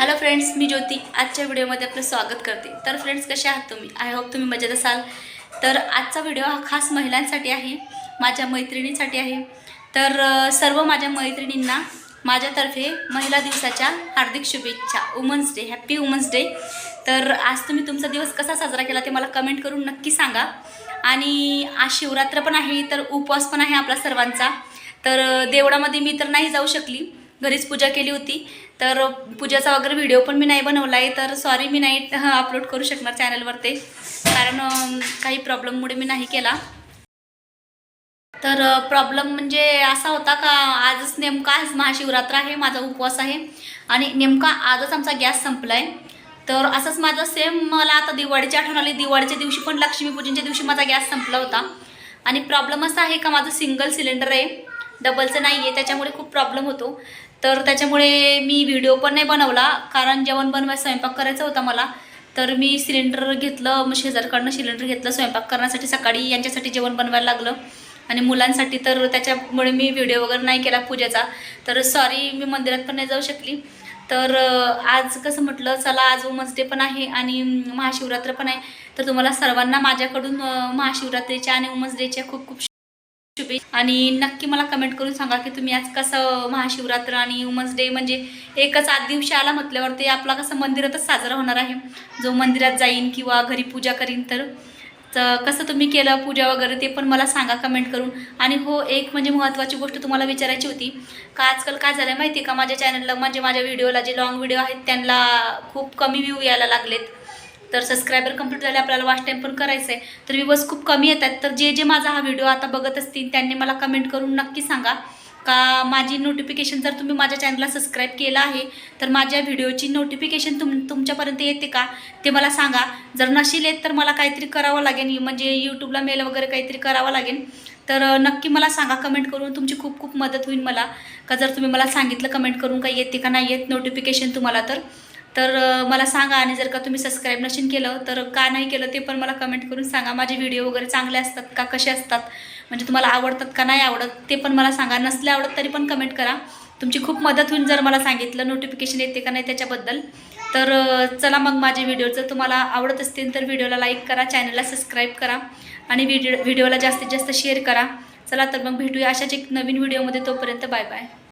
Hello friends मी ज्योती. आजच्या व्हिडिओमध्ये आपलं स्वागत करते. तर फ्रेंड्स कसे आहात तुम्ही? आय होप तुम्ही मजेत असाल. तर आजचा व्हिडिओ हा खास महिलांसाठी आहे माझ्या मैत्रिणींसाठी आहे. तर सर्व माझ्या मैत्रिणींना माझ्यातर्फे महिला दिवसाच्या हार्दिक शुभेच्छा. Women's day happy women's day तर आज तुम्ही तुमचा दिवस कसा साजरा केला ते मला कमेंट करून नक्की सांगा. आणि आज शिवरात्र पण आहे तर उपवास पण आहे आपला सर्वांचा. तर देवळामध्ये मी तर नाही जाऊ शकली. घरीच पूजा केली होती. तर पूजाचा वगैरे व्हिडिओ पण मी नाही बनवला आहे तर सॉरी मी नाही अपलोड करू शकणार चॅनलवर ते कारण काही प्रॉब्लेममुळे मी नाही केला. तर प्रॉब्लेम म्हणजे असा होता का आजच नेमका आज महाशिवरात्र आहे माझा उपवास आहे. आणि नेमका आजच आमचा गॅस संपला आहे तर असंच माझं सेम मला आता दिवाळीची आठवण आली दिवाळीच्या दिवशी पण लक्ष्मीपूजनच्या दिवशी माझा गॅस संपला होता. आणि प्रॉब्लेम असा आहे का माझं सिंगल सिलेंडर आहे. डबलचं नाही आहे त्याच्यामुळे खूप प्रॉब्लेम होतो. तर त्याच्यामुळे मी व्हिडिओ पण नाही बनवला कारण जेवण बनवाय स्वयंपाक करायचा होता मला. तर मी सिलेंडर घेतलं मग शेजारकडनं सिलेंडर घेतलं स्वयंपाक करण्यासाठी. सकाळी यांच्यासाठी जेवण बनवायला लागलं. आणि मुलांसाठी तर त्याच्यामुळे मी व्हिडिओ वगैरे नाही केला पूजेचा. तर सॉरी मी मंदिरात पण नाही जाऊ शकली. तर आज कसं म्हटलं चला आज वुमन्स डे पण आहे आणि महाशिवरात्र पण आहे. तर तुम्हाला सर्वांना माझ्याकडून महाशिवरात्रीच्या आणि वुमन्स डेच्या खूप खूप शुभेच्छा. आणि नक्की मला कमेंट करून सांगा की तुम्ही आज कसं महाशिवरात्र आणि वुमन्स डे म्हणजे एकच आठ दिवशी आला म्हटल्यावर ते आपला कसं मंदिरातच साजरा होणार आहे. जो मंदिरात जाईन किंवा घरी पूजा करीन तर तर कसं तुम्ही केलं पूजा वगैरे ते पण मला सांगा कमेंट करून. आणि हो एक म्हणजे महत्त्वाची गोष्ट तुम्हाला विचारायची होती का आजकाल काय झालं माहिती आहे का? माझ्या चॅनलला म्हणजे माझ्या व्हिडिओला जे लॉंग व्हिडिओ आहेत त्यांना खूप कमी व्ह्यू यायला लागलेत. तर सबस्क्रायबर कंप्लीट झाले आपल्याला वाच टाईम पण करायचं आहे तर व्ह्यूवर्स खूप कमी येत आहेत तर जे जे माझा हा व्हिडिओ आता बघत असतील त्यांनी मला कमेंट करून नक्की सांगा. का माझी नोटिफिकेशन जर तुम्ही माझ्या चॅनलला सबस्क्राईब केलं आहे तर माझ्या व्हिडिओची नोटिफिकेशन तुम तुमच्यापर्यंत येते का? ते मला सांगा. जर नशील येत तर मला काहीतरी करावं लागेल. म्हणजे यूट्यूबला मेल वगैरे काहीतरी करावं लागेल. तर नक्की मला सांगा. कमेंट करून तुमची खूप खूप मदत होईल मला. का जर तुम्ही मला सांगितलं कमेंट करून काही येते का? नाही येत नोटिफिकेशन तुम्हाला तर. तर मला सांगा आणि जर का तुम्ही सबस्क्राईब नशीन केलं तर का नाही केलं ते पण मला कमेंट करून सांगा. माझे व्हिडिओ वगैरे चांगले असतात का कसे असतात? म्हणजे तुम्हाला आवडतात का नाही आवडत ते पण मला सांगा. नसले आवडत तरी पण कमेंट करा. तुमची खूप मदत होईल जर मला सांगितलं नोटिफिकेशन येते का नाही त्याच्याबद्दल. तर चला मग माझे व्हिडिओ जर तुम्हाला आवडत असतील तर व्हिडिओला लाईक करा चॅनलला सबस्क्राईब करा आणि व्हिडिओ व्हिडिओला जास्तीत जास्त शेअर करा. चला तर मग भेटूया अशाच एक नवीन व्हिडिओमध्ये तोपर्यंत बाय बाय